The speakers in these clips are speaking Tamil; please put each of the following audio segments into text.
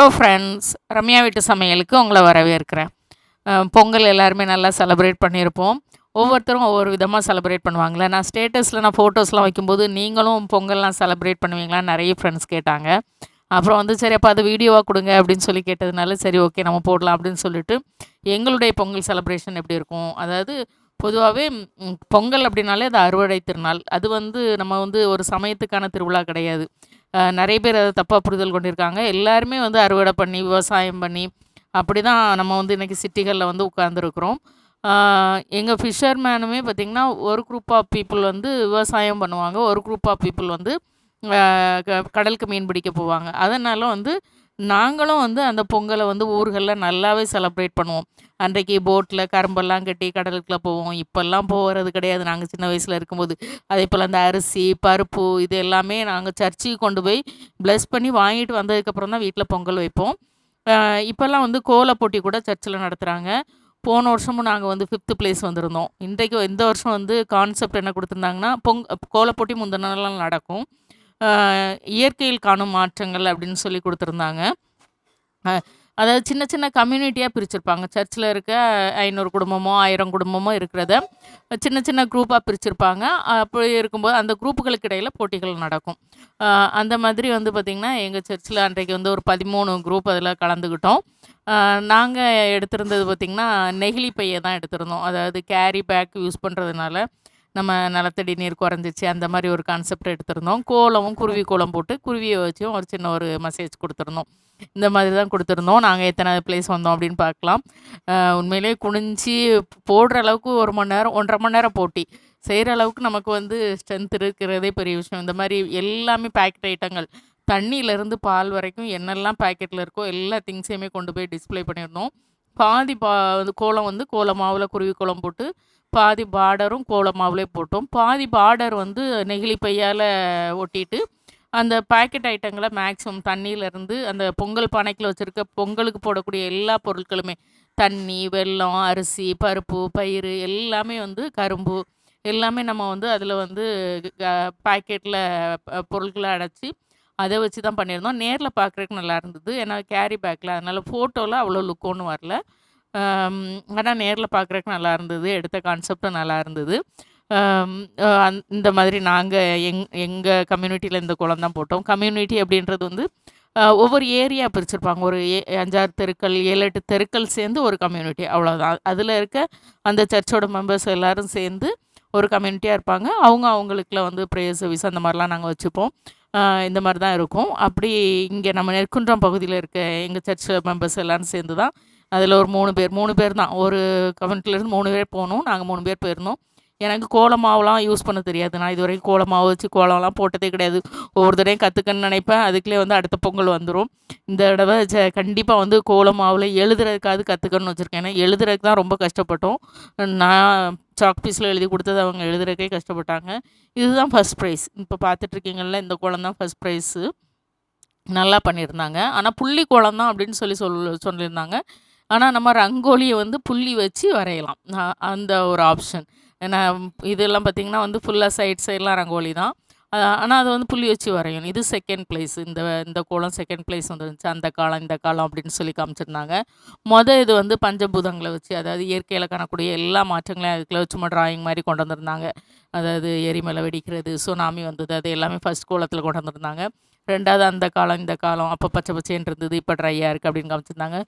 ஹலோ ஃப்ரெண்ட்ஸ் ரம்யா வீட்டு சமையலுக்கு உங்களை வரவேற்கிறேன். பொங்கல் எல்லாருமே நல்லா செலப்ரேட் பண்ணியிருப்போம். ஒவ்வொருத்தரும் ஒவ்வொரு விதமாக செலப்ரேட் பண்ணுவாங்களே நான் ஸ்டேட்டஸில் நான் ஃபோட்டோஸ்லாம் வைக்கும்போது நீங்களும் பொங்கல்லாம் செலப்ரேட் பண்ணுவீங்களான்னு நிறைய ஃப்ரெண்ட்ஸ் கேட்டாங்க. அப்புறம் வந்து சரி அப்போ அது வீடியோவாக கொடுங்க அப்படின்னு சொல்லி கேட்டதுனால சரி ஓகே நம்ம போடலாம் அப்படின்னு சொல்லிட்டு எங்களுடைய பொங்கல் செலப்ரேஷன் எப்படி இருக்கும்? அதாவது பொதுவாகவே பொங்கல் அப்படின்னாலே அது அறுவடை திருநாள். அது வந்து நம்ம வந்து ஒரு சமயத்துக்கான திருவிழா கிடையாது. நிறைய பேர் அதை தப்பாக புரிதல் கொண்டிருக்காங்க. எல்லாருமே வந்து அறுவடை பண்ணி விவசாயம் பண்ணி அப்படி தான் நம்ம வந்து இன்றைக்கி சிட்டிகளில் வந்து உட்காந்துருக்குறோம் எங்கள் ஃபிஷர்மேனுமே பார்த்திங்கன்னா ஒரு குரூப் ஆஃப் பீப்புள் வந்து விவசாயம் பண்ணுவாங்க. ஒரு குரூப் ஆஃப் பீப்புள் வந்து க- கடலுக்கு மீன் பிடிக்க போவாங்க. அதனால் வந்து நாங்களும் வந்து அந்த பொங்கலை வந்து ஊர்களில் நல்லாவே செலப்ரேட் பண்ணுவோம். அன்றைக்கு போட்டில் கரும்பெல்லாம் கட்டி கடலுக்குள்ளே போவோம். இப்போல்லாம் போகிறது கிடையாது. நாங்கள் சின்ன வயசில் இருக்கும்போது. அதே போல் அந்த அரிசி பருப்பு இது எல்லாமே நாங்கள் சர்ச்சுக்கு கொண்டு போய் ப்ளஸ் பண்ணி வாங்கிட்டு வந்ததுக்கப்புறம் தான் வீட்டில் பொங்கல் வைப்போம். இப்போல்லாம் வந்து கோல போட்டி கூட சர்ச்சில் நடத்துகிறாங்க போன வருஷமும் நாங்கள் வந்து ஃபிஃப்த்து பிளேஸ் வந்திருந்தோம். இன்றைக்கு இந்த வருஷம் வந்து கான்செப்ட் என்ன கொடுத்துருந்தாங்கன்னா பொங் கோலப்போட்டி முந்தின நாள் நடக்கும். இயற்கையில் காணும் மாற்றங்கள் அப்படின்னு சொல்லி கொடுத்துருந்தாங்க. அதாவது சின்ன சின்ன கம்யூனிட்டியாக பிரிச்சிருப்பாங்க. சர்ச்சில் இருக்க ஐநூறு குடும்பமோ ஆயிரம் குடும்பமோ இருக்கிறத சின்ன சின்ன குரூப்பாக பிரிச்சிருப்பாங்க. அப்படி இருக்கும்போது அந்த குரூப்புகளுக்கு இடையில் போட்டிகள் நடக்கும். அந்த மாதிரி வந்து பார்த்திங்கன்னா எங்கள் சர்ச்சில் அன்றைக்கு வந்து ஒரு பதிமூணு குரூப் அதில் கலந்துக்கிட்டோம் நாங்கள் எடுத்திருந்தது பார்த்திங்கன்னா நெகிழி பையை தான் எடுத்திருந்தோம். அதாவது கேரி பேக் யூஸ் பண்ணுறதுனால நம்ம நிலத்தடி நீர் குறைஞ்சிச்சு அந்த மாதிரி ஒரு கான்செப்ட் எடுத்திருந்தோம். கோலமும் குருவி கோலம் போட்டு குருவியை வச்சும் ஒரு சின்ன ஒரு மெசேஜ் கொடுத்துருந்தோம். இந்த மாதிரி தான் கொடுத்துருந்தோம். நாங்கள் எத்தனை பிளேஸ் வந்தோம் அப்படின்னு பார்க்கலாம். உண்மையிலே குனிஞ்சு போடுற அளவுக்கு ஒரு மணி நேரம் ஒன்றரை மணி நேரம் போட்டி. செய்கிற அளவுக்கு நமக்கு வந்து ஸ்ட்ரென்த் இருக்கிறதே பெரிய விஷயம். இந்த மாதிரி எல்லாமே பேக்கெட் ஐட்டங்கள் தண்ணியிலேருந்து பால் வரைக்கும் என்னெல்லாம் பேக்கெட்டில் இருக்கோ எல்லா திங்ஸையுமே கொண்டு போய் டிஸ்ப்ளே பண்ணியிருந்தோம். பாதி பா வந்து கோலம் வந்து கோலமாவில் குருவி கோலம் போட்டு பாதி பார்டரும் கோலமாவிலே போட்டோம். பாதி பார்டர் வந்து நெகிழி பையால் ஒட்டிட்டு அந்த பேக்கெட் ஐட்டங்களை மேக்ஸிமம் தண்ணியிலேருந்து அந்த பொங்கல் பானைக்கில் வச்சுருக்க பொங்கலுக்கு போடக்கூடிய எல்லா பொருட்களுமே தண்ணி வெல்லம் அரிசி பருப்பு பயிறு எல்லாமே வந்து கரும்பு எல்லாமே நம்ம வந்து அதில் வந்து பேக்கெட்டில் பொருட்களை அடைச்சி அதை வச்சு தான் பண்ணியிருந்தோம். நேரில் பார்க்குறதுக்கு நல்லா இருந்தது. ஏன்னா கேரி பேக்கில் அதனால் ஃபோட்டோவில் அவ்வளோ லுக் ஒன்றும் வரல. ஆனால் நேரில் பார்க்குறக்கு நல்லா இருந்தது எடுத்த கான்செப்டும் நல்லா இருந்தது. இந்த மாதிரி நாங்கள் எங் எங்கள் கம்யூனிட்டியில் இந்த குளம் தான் போட்டோம். கம்யூனிட்டி அப்படின்றது வந்து ஒவ்வொரு ஏரியா பிரிச்சிருப்பாங்க. ஒரு ஏ அஞ்சாறு தெருக்கள் ஏழு எட்டு தெருக்கள் சேர்ந்து ஒரு கம்யூனிட்டி அவ்வளோதான் அதில் இருக்க அந்த சர்ச்சோட மெம்பர்ஸ் எல்லோரும் சேர்ந்து ஒரு கம்யூனிட்டியாக இருப்பாங்க. அவங்க அவங்களுக்குள்ள வந்து ப்ரேயர் சர்வீஸ் அந்த மாதிரிலாம் நாங்கள் வச்சுப்போம். இந்த மாதிரி தான் இருக்கும். அப்படி இங்கே நம்ம நெற்குன்றம் பகுதியில் இருக்க எங்கள் சர்ச் மெம்பர்ஸ் எல்லோரும் சேர்ந்து தான் அதில் ஒரு மூணு பேர் மூணு பேர் தான். ஒரு கம்யூனிட்டிலேருந்து மூணு பேர் போனோம் நாங்கள் மூணு பேர் போயிருந்தோம். எனக்கு கோல மாவுலாம் யூஸ் பண்ண தெரியாது. நான் இது வரைக்கும் கோல மாவு வச்சு கோலம்லாம் போட்டதே கிடையாது. ஒவ்வொரு தடவையும் கற்றுக்கன்னு நினைப்பேன். அதுக்குள்ளே வந்து அடுத்த பொங்கல் வந்துடும் இந்த தடவை ச கண்டிப்பாக வந்து கோல மாவில் எழுதுறதுக்காவது கற்றுக்கணும்னு வச்சுருக்கேன். ஏன்னா எழுதுறதுக்கு தான் ரொம்ப கஷ்டப்பட்டோம். நான் சாக் பீஸில் எழுதி கொடுத்தது அவங்க எழுதுறதுக்கே கஷ்டப்பட்டாங்க. இதுதான் ஃபஸ்ட் ப்ரைஸ் இப்போ பார்த்துட்ருக்கீங்கள்ல இந்த கோலம் தான் ஃபஸ்ட் ப்ரைஸு நல்லா பண்ணியிருந்தாங்க. ஆனால் புள்ளி கோலம் தான் அப்படின்னு சொல்லி சொல் சொல்லியிருந்தாங்க. ஆனால் நம்ம ரங்கோலியை வந்து புள்ளி வச்சு வரையலாம். அந்த ஒரு ஆப்ஷன் ஏன்னா இதெல்லாம் பார்த்திங்கன்னா வந்து ஃபுல்லாக சைட் சைட்லாம் ரங்கோலி தான். ஆனால் அது வந்து புள்ளி வச்சு வரையணும். இது செகண்ட் ப்ளேஸ் இந்த இந்த கோலம் செகண்ட் ப்ளேஸ் வந்துருந்துச்சு. அந்த காலம் இந்த காலம் அப்படின்னு சொல்லி காமிச்சிருந்தாங்க. மொதல் இது வந்து பஞ்சபூதங்களை வச்சு அதாவது இயற்கையில் காணக்கூடிய எல்லா மாற்றங்களையும் அதுக்குள்ள சும்மா ட்ராயிங் மாதிரி கொண்டு வந்திருந்தாங்க. அதாவது எரிமலை வெடிக்கிறது சுனாமி வந்தது அது எல்லாமே ஃபர்ஸ்ட் கோலத்தில் கொண்டு வந்திருந்தாங்க. ரெண்டாவது அந்த காலம் இந்த காலம் அப்போ பச்சை பச்சைன்னு இருந்தது இப்போ ட்ரையாக இருக்குது அப்படின்னு காமிச்சிருந்தாங்க.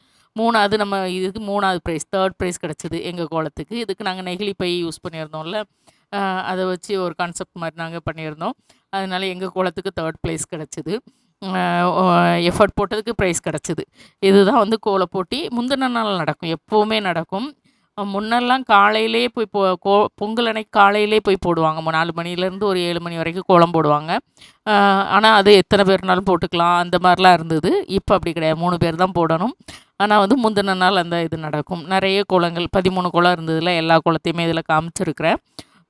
மூணாவது நம்ம இதுக்கு மூணாவது ப்ரைஸ் தேர்ட் ப்ரைஸ் கிடச்சிது எங்கள் கோலத்துக்கு. இதுக்கு நாங்கள் நெகிழி பை யூஸ் பண்ணியிருந்தோம்ல. அதை வச்சு ஒரு கான்செப்ட் மாதிரி நாங்கள் பண்ணியிருந்தோம். அதனால எங்கள் கோலத்துக்கு தேர்ட் ப்ரைஸ் கிடச்சிது. எஃபர்ட் போட்டதுக்கு ப்ரைஸ் கிடச்சிது. இதுதான் வந்து கோல போட்டி முந்தின நாள் நடக்கும் எப்போவுமே நடக்கும். முன்னெல்லாம் காலையிலே போய் போ கோ பொங்கல் அன்னைக்கு காலையிலே போய் போடுவாங்க. நாலு மணிலேருந்து ஒரு ஏழு மணி வரைக்கும் கோலம் போடுவாங்க. ஆனால் அது எத்தனை பேர்னாலும் போட்டுக்கலாம். அந்த மாதிரிலாம் இருந்தது. இப்போ அப்படி கிடையாது. மூணு பேர் தான் போடணும். ஆனால் வந்து முந்தின நாள் அந்த இது நடக்கும். நிறைய குளங்கள் பதிமூணு குளம் இருந்ததில் எல்லா குளத்தையுமே இதில் காமிச்சிருக்கிறேன்.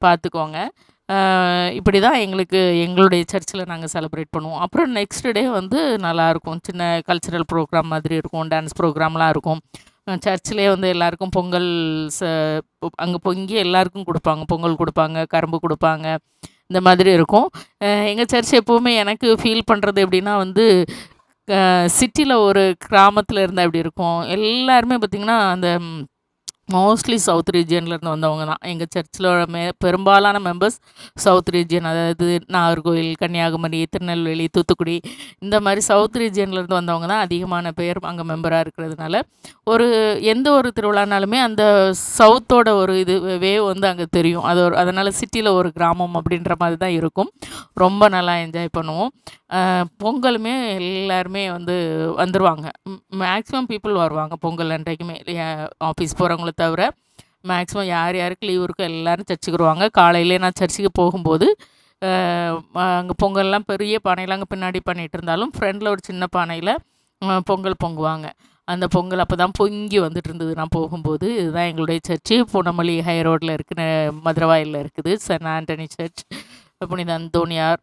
பார்த்துக்கோங்க. இப்படி தான் எங்களுக்கு எங்களுடைய சர்ச்சில் நாங்கள் செலிப்ரேட் பண்ணுவோம். அப்புறம் நெக்ஸ்ட் டே வந்து நல்லாயிருக்கும் சின்ன கல்ச்சுரல் ப்ரோக்ராம் மாதிரி இருக்கும். டான்ஸ் ப்ரோக்ராம்லாம் இருக்கும். சர்ச்சிலே வந்து எல்லாருக்கும் பொங்கல் ச அங்கே பொங்கி எல்லாருக்கும் கொடுப்பாங்க. பொங்கல் கொடுப்பாங்க கரும்பு கொடுப்பாங்க. இந்த மாதிரி இருக்கும். எங்கள் சர்ச் எப்போவுமே எனக்கு ஃபீல் பண்ணுறது எப்படின்னா வந்து சிட்டியில் ஒரு கிராமத்தில் இருந்தால் எப்படி இருக்கும்? எல்லாருமே பார்த்திங்கன்னா அந்த மோஸ்ட்லி சவுத் ரீஜியன்லேருந்து வந்தவங்க தான். எங்கள் சர்ச்சில் மே பெரும்பாலான மெம்பர்ஸ் சவுத் ரீஜியன் அதாவது நாகர்கோவில் கன்னியாகுமரி திருநெல்வேலி தூத்துக்குடி இந்த மாதிரி சவுத் ரீஜியன்லேருந்து வந்தவங்க தான் அதிகமான பேர் அங்கே மெம்பராக இருக்கிறதுனால. ஒரு எந்த ஒரு திருவிழானாலுமே அந்த சவுத்தோட ஒரு இது வே வந்து அங்கே தெரியும். அது ஒரு அதனால் சிட்டியில் ஒரு கிராமம் அப்படின்ற மாதிரி தான் இருக்கும். ரொம்ப நல்லா என்ஜாய் பண்ணுவோம். பொங்கலுமே எல்லாருமே வந்து வந்துடுவாங்க மேக்ஸிமம் பீப்புள் வருவாங்க பொங்கல் அன்றைக்குமே. ஆஃபீஸ் போகிறவங்கள தவிர மேக்ஸிமம் யார் யாருக்கு லீவ் இருக்கோ எல்லோரும் சர்ச்சுக்கு வருவாங்க காலையிலே நான் சர்ச்சுக்கு போகும்போது அங்கே பொங்கல்லாம் பெரிய பானையில் அங்கே பின்னாடி பண்ணிகிட்டு இருந்தாலும் ஃப்ரெண்டில் ஒரு சின்ன பானையில் பொங்கல் பொங்குவாங்க. அந்த பொங்கல் அப்போ தான் பொங்கி வந்துட்டு இருந்தது. நான் போகும்போது இதுதான் எங்களுடைய சர்ச்சு. பூனமல்லி ஹை ரோட்டில் இருக்குது மதுரவாயில் இருக்குது. Saint Antony church. புனித அந்தோனியார்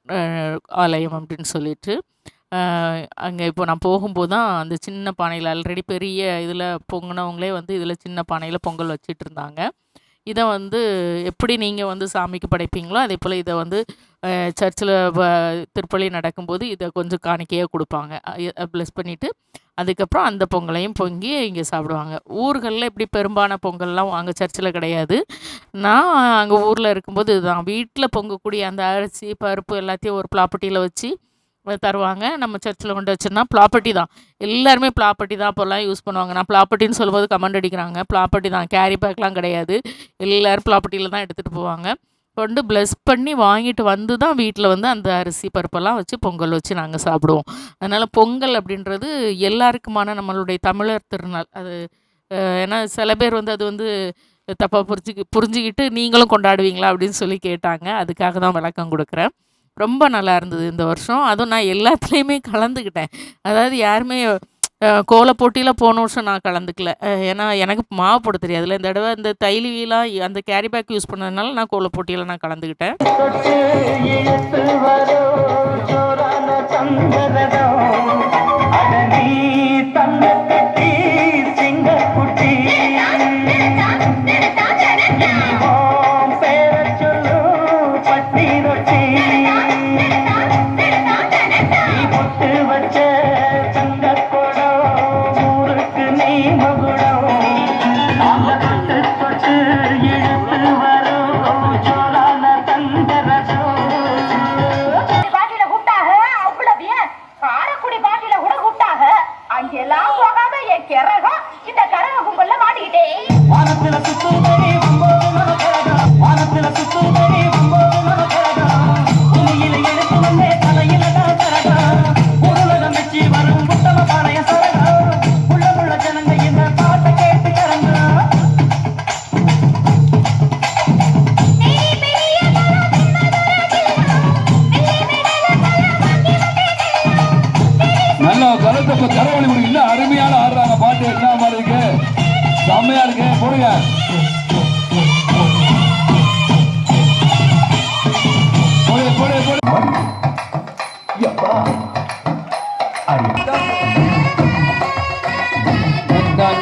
ஆலயம் அப்படின்னு சொல்லிட்டு அங்கே இப்போ நான் போகும்போது தான் அந்த சின்ன பானையில் ஆல்ரெடி பெரிய இதில் பொங்கினவங்களே வந்து இதில் சின்ன பானையில் பொங்கல் வச்சிட்டு இருந்தாங்க. இதை வந்து எப்படி நீங்கள் வந்து சாமிக்கு படைப்பீங்களோ அதே போல் இதை வந்து சர்ச்சில் திருப்பலி நடக்கும்போது இதை கொஞ்சம் காணிக்கையாக கொடுப்பாங்க. ப்ளஸ் பண்ணிவிட்டு அதுக்கப்புறம் அந்த பொங்கலையும் பொங்கி இங்கே சாப்பிடுவாங்க. ஊர்களில் இப்படி பெரும்பான பொங்கல்லாம் அங்கே சர்ச்சில் கிடையாது. நான் அங்கே ஊரில் இருக்கும்போது இதுதான். வீட்டில் பொங்கக்கூடிய அந்த அரிசி பருப்பு எல்லாத்தையும் ஒரு ப்ராப்பர்ட்டியில் வச்சு தருவாங்க. நம்ம சர்ச்சில் கொண்டு வச்சுருந்தா ப்ராப்பர்ட்டி தான். எல்லாருமே ப்ராப்பர்ட்டி தான் அப்போல்லாம் யூஸ் பண்ணுவாங்க. நான் ப்ராப்பர்ட்டின்னு சொல்லும்போது கமெண்ட் அடிக்கிறாங்க. ப்ராப்பர்ட்டி தான். கேரி பேக்லாம் கிடையாது. எல்லோரும் ப்ராப்பர்ட்டியில் தான் எடுத்துகிட்டு போவாங்க. கொண்டு ப்ளஸ் பண்ணி வாங்கிட்டு வந்து தான் வீட்டில் வந்து அந்த அரிசி பருப்பெல்லாம் வச்சு பொங்கல் வச்சு நாங்கள் சாப்பிடுவோம். அதனால் பொங்கல் அப்படின்றது எல்லாருக்குமான நம்மளுடைய தமிழர் திருநாள். அது ஏன்னா சில பேர் வந்து அது வந்து தப்பாக புரிஞ்சு புரிஞ்சுக்கிட்டு நீங்களும் கொண்டாடுவீங்களா அப்படின்னு சொல்லி கேட்டாங்க. அதுக்காக தான் விளக்கம் கொடுக்குறேன். ரொம்ப நல்லா இருந்தது இந்த வருஷம். அதுவும் நான் எல்லாத்துலேயுமே கலந்துக்கிட்டேன். அதாவது யாருமே கோல போட்டியில் போன வருஷம் நான் கலந்துக்கல. ஏன்னா எனக்கு மாவு போட தெரியாதுல்ல. இந்த தடவை இந்த தைலிலாம் அந்த கேரி பேக் யூஸ் பண்ணதுனால நான் கோல போட்டியில் நான் கலந்துக்கிட்டேன்.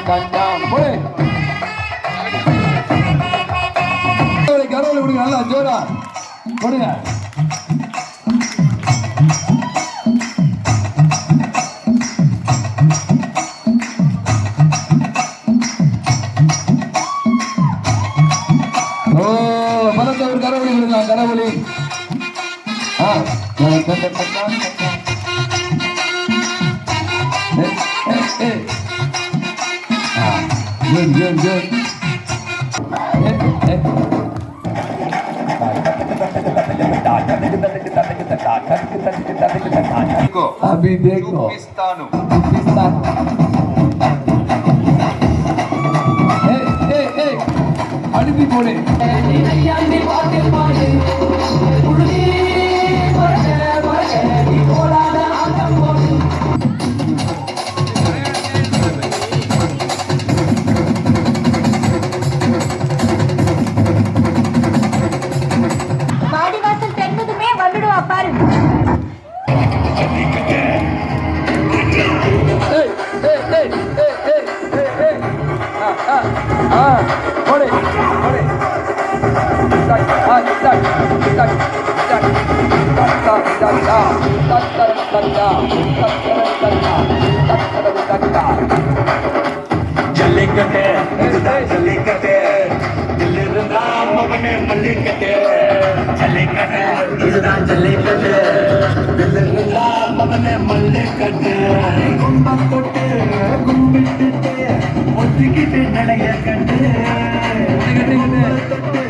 கஞ்சாம் கடவுளை கொடுங்க நல்லா ஜோரா. கொடுங்க good, good, good. अभी देखो। पिस्तानो पिस्तानो ए ए ए अड़ी बोले। மல்லிக்கட்டே இல்லிருந்தா மகனே மல்லிக்கட்டே ஜல்லிக்கட்டே. இதுதான் ஜல்லிக்கட்டே. இல்லிருந்தா மகனே மல்லிக்கட்டே கும்பம் கொட்டு கும்பிட்டுட்டு ஒத்துக்கிட்டு நிலைய கட்டு தொட்டு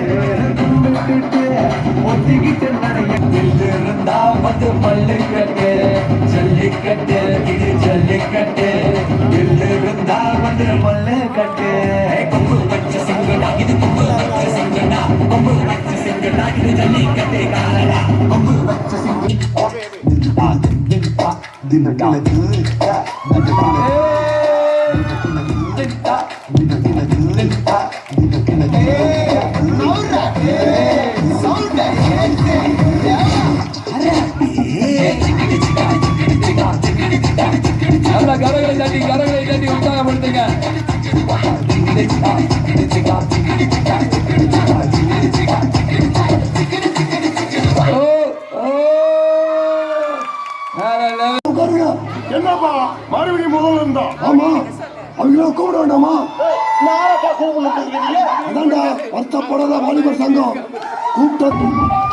ஒத்திக்கிட்டு நடைய வில்லு இருந்தா வந்து மல்லிக்கட்டு ஜல்லிக்கட்டு இது ஜல்லிக்கட்டு வில்லு இருந்தா வந்து மல்லிக்கட்டு கொம்பு வச்ச சிங்கடா இது கொம்பு வச்ச சிங்கடா கொம்பு வச்ச சிங்கடா இது ஜல்லிக்கட்டு காலடா கொம்பு வச்ச சிங்கடா திண்டா திண்டா திண்டா நல்ல கரங்களை தட்டி கரங்களை தட்டி உற்சாகப்படுத்துங்க. என்னப்பா? மறுபடியும் முதல்ல இருந்தா ஆமா. அவங்கள கூப்பிட வேண்டாமா? அதான்டா வருத்தப்படாத வாலிபர் சங்கம். கூப்பிட்டு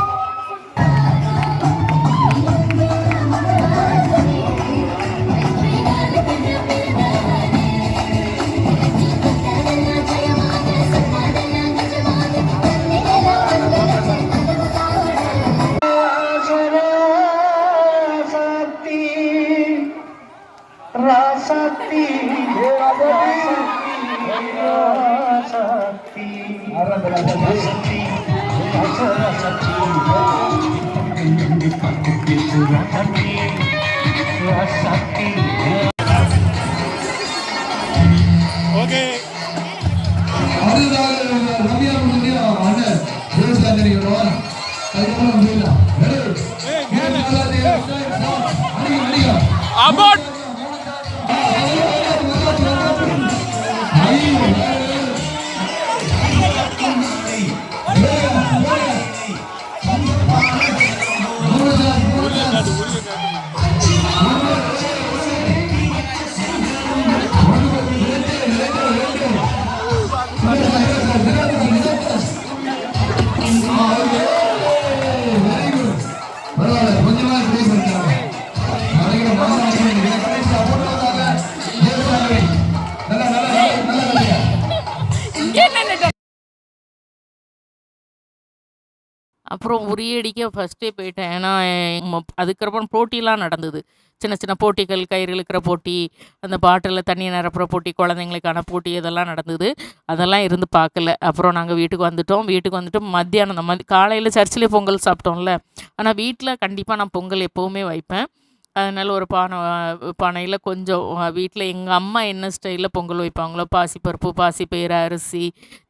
Ready? las அப்புறம் உரியடிக்க ஃபஸ்ட்டே போயிட்டேன். ஏன்னா அதுக்கப்புறம் போட்டிலாம் நடந்தது. சின்ன சின்ன போட்டிகள் கயிறு இழுக்கிற போட்டி அந்த பாட்டிலில் தண்ணி நிரப்புற போட்டி குழந்தைங்களுக்கான போட்டி இதெல்லாம் நடந்தது. அதெல்லாம் இருந்து பார்க்கல அப்புறம் நாங்கள் வீட்டுக்கு வந்துட்டோம். வீட்டுக்கு வந்துட்டு மத்தியானம் மதி காலையில் சர்ச்சிலே பொங்கல் சாப்பிட்டோம்ல. ஆனால் வீட்டில் கண்டிப்பாக நான் பொங்கல் எப்போவுமே வைப்பேன். அதனால ஒரு பானை பானையில் கொஞ்சம் வீட்டில் எங்கள் அம்மா என்ன ஸ்டைலில் பொங்கல் வைப்பாங்களோ பாசிப்பருப்பு பாசிப்பயிறு அரிசி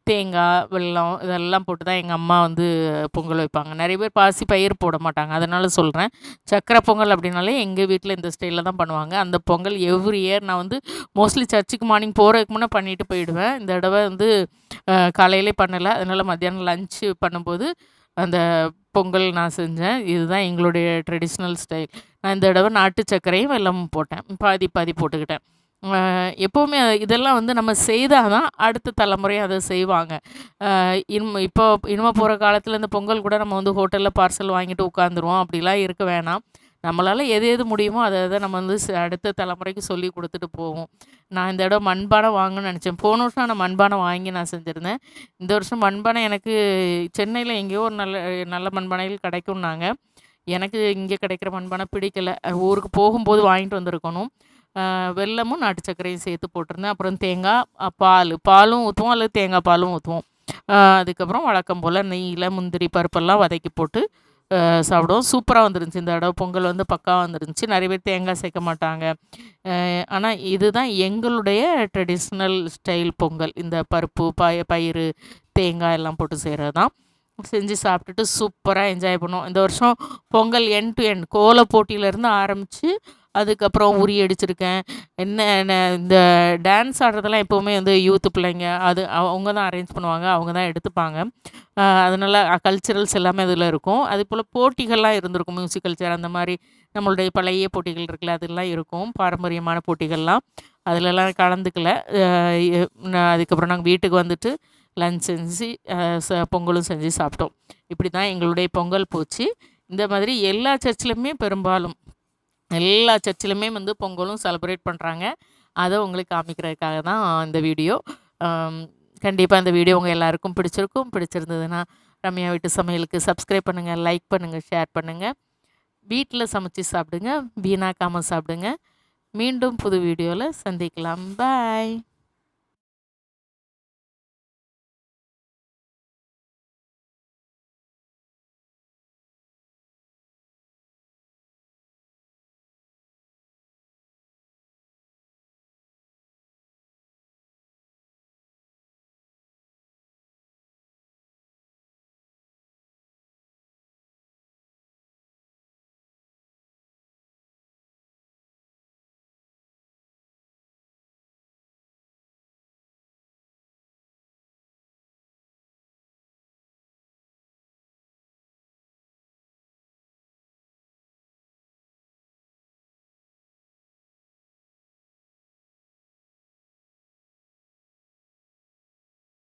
தேங்காய் வெல்லம் இதெல்லாம் போட்டு தான் எங்கள் அம்மா வந்து பொங்கல் வைப்பாங்க. நிறைய பேர் பாசி பயிர் போட மாட்டாங்க. அதனால சொல்கிறேன் சக்கரை பொங்கல் அப்படின்னாலே எங்கள் வீட்டில் இந்த ஸ்டைலில் தான் பண்ணுவாங்க. அந்த பொங்கல் எவ்ரி இயர் நான் வந்து மோஸ்ட்லி சர்ச்சுக்கு மார்னிங் போகிறதுக்கு முன்னே பண்ணிட்டு போயிடுவேன். இந்த தடவை வந்து காலையிலே பண்ணலை. அதனால் மத்தியானம் லஞ்சு பண்ணும்போது அந்த பொங்கல் நான் செஞ்சேன். இதுதான் எங்களுடைய ட்ரெடிஷ்னல் ஸ்டைல். இந்த தடவை நாட்டு சர்க்கரையும் வெல்லமும் போட்டேன். பாதி பாதி போட்டுக்கிட்டேன். எப்போவுமே இதெல்லாம் வந்து நம்ம செய்தால் தான் அடுத்த தலைமுறை அதை செய்வாங்க. அஹ் இனிமே இப்போ இனிமே போகிற காலத்தில் இந்த பொங்கல் கூட நம்ம வந்து ஹோட்டலில் பார்சல் வாங்கிட்டு உட்காந்துருவோம் அப்படிலாம் இருக்க வேணாம். நம்மளால் எது எது முடியுமோ அதை அதை நம்ம வந்து ச- அடுத்த தலைமுறைக்கு சொல்லி கொடுத்துட்டு போவோம். நான் இந்த தடவை மண்பானை வாங்கணும்னு நினச்சேன். போன வருஷம் நான் மண்பானை வாங்கி நான் செஞ்சுருந்தேன். இந்த வருஷம் மண்பானை எனக்கு சென்னையில் எங்கேயோ ஒரு நல்ல நல்ல மண்பானைகள் கிடைக்கும்னாங்க. எனக்கு இங்கே கிடைக்கிற மண்பானை பிடிக்கல. ஊருக்கு போகும்போது வாங்கிட்டு வந்திருக்கணும். வெல்லமும் நாட்டு சர்க்கரையும் சேர்த்து போட்டிருந்தேன். அப்புறம் தேங்காய் பால். பாலும் ஊற்றுவோம் அல்லது தேங்காய் பாலும் ஊற்றுவோம் அதுக்கப்புறம் வழக்கம் போல் நெய்யில் முந்திரி பருப்பெல்லாம் வதக்கி போட்டு சாப்பிடுவோம். சூப்பராக வந்துருந்துச்சு இந்த தடவை. பொங்கல் வந்து பக்காவாக வந்துருந்துச்சு. நிறைய பேர் தேங்காய் சேர்க்க மாட்டாங்க. ஆனால் இதுதான் எங்களுடைய ட்ரெடிஷ்னல் ஸ்டைல் பொங்கல். இந்த பருப்பு பய பயிறு தேங்காய் எல்லாம் போட்டு செய்கிறது தான் செஞ்சு சாப்பிட்டுட்டு சூப்பராக என்ஜாய் பண்ணுவோம். இந்த வருஷம் பொங்கல் என் டு என் கோல போட்டியிலேருந்து ஆரம்பித்து அதுக்கப்புறம் உரி அடிச்சிருக்கேன். என்ன என்ன இந்த டான்ஸ் ஆடுறதெல்லாம் எப்போவுமே வந்து யூத்து பிள்ளைங்க அது அவங்க தான் அரேஞ்ச் பண்ணுவாங்க அவங்க தான் எடுத்துப்பாங்க. அதனால் அதனால கல்ச்சுரல்ஸ் எல்லாமே அதில் இருக்கும். அதே போல் போட்டிகள்லாம் இருந்திருக்கும் மியூசிக் கல்ச்சர் அந்த மாதிரி நம்மளுடைய பழைய போட்டிகள் இருக்குல்ல அதெல்லாம் இருக்கும். பாரம்பரியமான போட்டிகள்லாம். அதிலெல்லாம் கலந்துக்கல. நான் அதுக்கப்புறம் நாங்கள் வீட்டுக்கு வந்துட்டு லஞ்ச் செஞ்சு ச பொங்கலும் செஞ்சு சாப்பிட்டோம். இப்படி தான் எங்களுடைய பொங்கல் போச்சு. இந்த மாதிரி எல்லா சர்ச்சிலுமே பெரும்பாலும் எல்லா சர்ச்சிலுமே வந்து பொங்கலும் செலிப்ரேட் பண்ணுறாங்க அதை உங்களுக்கு காமிக்கிறதுக்காக தான் இந்த வீடியோ. கண்டிப்பாக இந்த வீடியோ உங்கள் எல்லாருக்கும் பிடிச்சிருக்கும். பிடிச்சிருந்ததுன்னா ரம்யா வீட்டு சமையலுக்கு சப்ஸ்கிரைப் பண்ணுங்கள் லைக் பண்ணுங்கள் ஷேர் பண்ணுங்கள் வீட்டில் சமைச்சு சாப்பிடுங்க வீணாக்காமல் சாப்பிடுங்க. மீண்டும் புது வீடியோவில் சந்திக்கலாம். பாய்